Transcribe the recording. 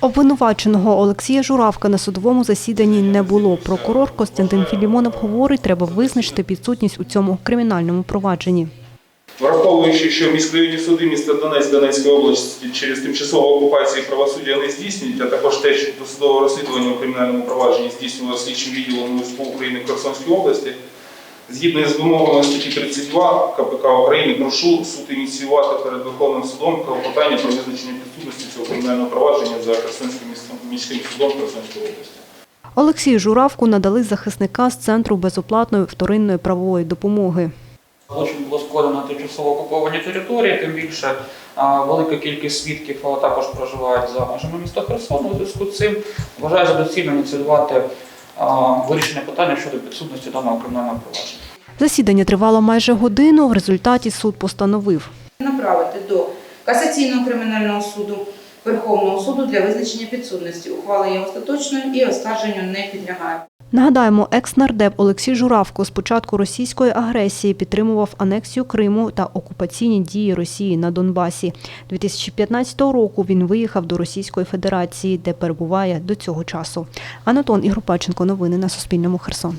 Обвинуваченого Олексія Журавка на судовому засіданні не було. Прокурор Костянтин Філімонов говорить, треба визначити підсутність у цьому кримінальному провадженні. Враховуючи, що міськрайонні суди міста Донець Донецької області через тимчасову окупацію правосуддя не здійснюють, а також те, що досудове розслідування у кримінальному провадженні здійснювалося слідчим відділом УСПУ України в Херсонській області, згідно з вимогами статті 32 КПК України, прошу суд ініціювати перед Верховним судом клопотання про визначення підсудності цього кримінального провадження за Херсонським містом- міським судом Херсонської області. Олексію Журавку надали захисника з Центру безоплатної вторинної правової допомоги. Злочин було на тимчасово окупованій території, тим більше велика кількість свідків також проживають за межами міста Херсону. У зв'язку з цим вважаю за доцільно ініціювати вирішення питання щодо підсудності даного кримінального провадження. Засідання тривало майже годину. В результаті суд постановив. направити до касаційного кримінального суду Верховного суду для визначення підсудності. Ухвала є остаточною і оскарженню не підлягає. Нагадаємо, екс-нардеп Олексій Журавко з початку російської агресії підтримував анексію Криму та окупаційні дії Росії на Донбасі. 2015 року він виїхав до Російської Федерації, де перебуває до цього часу. Анатон Ігропаченко. Новини на Суспільному. Херсон.